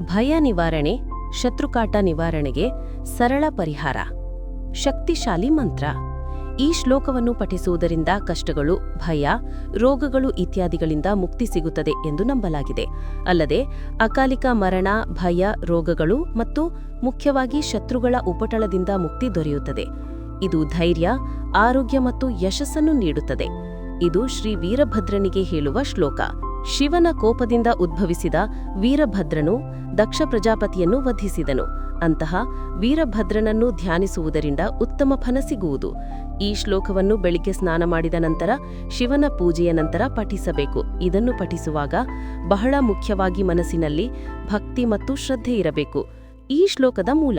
ಭಯ ನಿವಾರಣೆ, ಶತ್ರುಕಾಟ ನಿವಾರಣೆಗೆ ಸರಳ ಪರಿಹಾರ. ಶಕ್ತಿಶಾಲಿ ಮಂತ್ರ. ಈ ಶ್ಲೋಕವನ್ನು ಪಠಿಸುವುದರಿಂದ ಕಷ್ಟಗಳು, ಭಯ, ರೋಗಗಳು ಇತ್ಯಾದಿಗಳಿಂದ ಮುಕ್ತಿ ಸಿಗುತ್ತದೆ ಎಂದು ನಂಬಲಾಗಿದೆ. ಅಲ್ಲದೆ, ಅಕಾಲಿಕ ಮರಣ, ಭಯ, ರೋಗಗಳು ಮತ್ತು ಮುಖ್ಯವಾಗಿ ಶತ್ರುಗಳ ಉಪಟಳದಿಂದ ಮುಕ್ತಿ ದೊರೆಯುತ್ತದೆ. ಇದು ಧೈರ್ಯ, ಆರೋಗ್ಯ ಮತ್ತು ಯಶಸ್ಸನ್ನು ನೀಡುತ್ತದೆ. ಇದು ಶ್ರೀ ವೀರಭದ್ರನಿಗೆ ಹೇಳುವ ಶ್ಲೋಕ. ಶಿವನ ಕೋಪದಿಂದ ಉದ್ಭವಿಸಿದ ವೀರಭದ್ರನು ದಕ್ಷ ಪ್ರಜಾಪತಿಯನ್ನು ವಧಿಸಿದನು. ಅಂತಹ ವೀರಭದ್ರನನ್ನು ಧ್ಯಾನಿಸುವುದರಿಂದ ಉತ್ತಮ ಫಲ ಸಿಗುವುದು. ಈ ಶ್ಲೋಕವನ್ನು ಬೆಳಿಗ್ಗೆ ಸ್ನಾನ ಮಾಡಿದ ನಂತರ ಶಿವನ ಪೂಜೆಯ ನಂತರ ಪಠಿಸಬೇಕು. ಇದನ್ನು ಪಠಿಸುವಾಗ ಬಹಳ ಮುಖ್ಯವಾಗಿ ಮನಸ್ಸಿನಲ್ಲಿ ಭಕ್ತಿ ಮತ್ತು ಶ್ರದ್ಧೆ ಇರಬೇಕು. ಈ ಶ್ಲೋಕದ ಮೂಲ.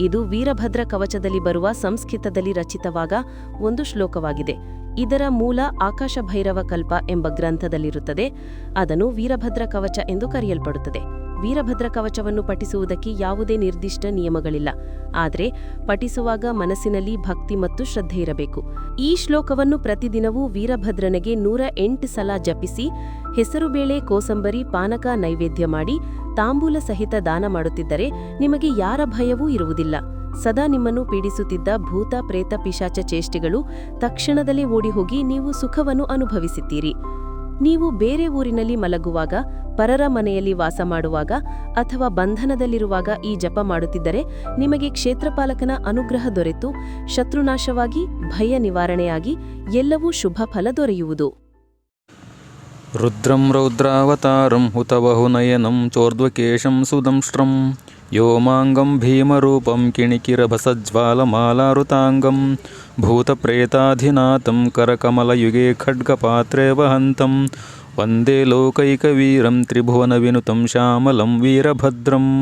ಇದು ವೀರಭದ್ರ ಕವಚದಲ್ಲಿ ಬರುವ ಸಂಸ್ಕೃತದಲ್ಲಿ ರಚಿತವಾಗ ಒಂದು ಶ್ಲೋಕವಾಗಿದೆ. ಇದರ ಮೂಲ ಆಕಾಶ ಭೈರವ ಕಲ್ಪ ಎಂಬ ಗ್ರಂಥದಲ್ಲಿರುತ್ತದೆ. ಅದನ್ನು ವೀರಭದ್ರ ಕವಚ ಎಂದು ಕರೆಯಲ್ಪಡುತ್ತದೆ. ವೀರಭದ್ರ ಕವಚವನ್ನು ಪಠಿಸುವುದಕ್ಕೆ ಯಾವುದೇ ನಿರ್ದಿಷ್ಟ ನಿಯಮಗಳಿಲ್ಲ. ಆದರೆ, ಪಠಿಸುವಾಗ ಮನಸ್ಸಿನಲ್ಲಿ ಭಕ್ತಿ ಮತ್ತು ಶ್ರದ್ಧೆ ಇರಬೇಕು. ಈ ಶ್ಲೋಕವನ್ನು ಪ್ರತಿದಿನವೂ ವೀರಭದ್ರನಿಗೆ ನೂರ ಎಂಟು ಸಲ ಜಪಿಸಿ ಹೆಸರುಬೇಳೆ ಕೋಸಂಬರಿ, ಪಾನಕ ನೈವೇದ್ಯ ಮಾಡಿ, ತಾಂಬೂಲ ಸಹಿತ ದಾನ ಮಾಡುತ್ತಿದ್ದರೆ ನಿಮಗೆ ಯಾರ ಭಯವೂ ಇರುವುದಿಲ್ಲ. ಸದಾ ನಿಮ್ಮನ್ನು ಪೀಡಿಸುತ್ತಿದ್ದ ಭೂತ, ಪ್ರೇತ, ಪಿಶಾಚ, ಚೇಷ್ಟೆಗಳು ತಕ್ಷಣದಲ್ಲೇ ಓಡಿಹೋಗಿ ನೀವು ಸುಖವನ್ನು ಅನುಭವಿಸುತ್ತೀರಿ ನೀವು ಬೇರೆ ಊರಿನಲ್ಲಿ ಮಲಗುವಾಗ, ಪರರ ಮನೆಯಲ್ಲಿ ವಾಸ ಮಾಡುವಾಗ ಅಥವಾ ಬಂಧನದಲ್ಲಿರುವಾಗ ಈ ಜಪ ಮಾಡುತ್ತಿದ್ದರೆ ನಿಮಗೆ ಕ್ಷೇತ್ರಪಾಲಕನ ಅನುಗ್ರಹ ದೊರೆತು, ಶತ್ರುನಾಶವಾಗಿ, ಭಯ ನಿವಾರಣೆಯಾಗಿ ಎಲ್ಲವೂ ಶುಭ ಫಲ ದೊರೆಯುವುದು. ರುದ್ರಂ ರೌದ್ರಾವತಾರಂ ಹುತಬಹುನಯನಂ ಚೋರ್ಧ್ವಕೇಶಂ ಸುದಂಶ್ರಂ व्योमाङ्गं भीमरूपं किणिकिरभसज्ज्वालमालारुताङ्गं भूतप्रेताधिनाथं करकमलयुगे खड्गपात्रे वहन्तं वन्दे लोकैकवीरं त्रिभुवनविनुतं श्यामलं वीरभद्रम्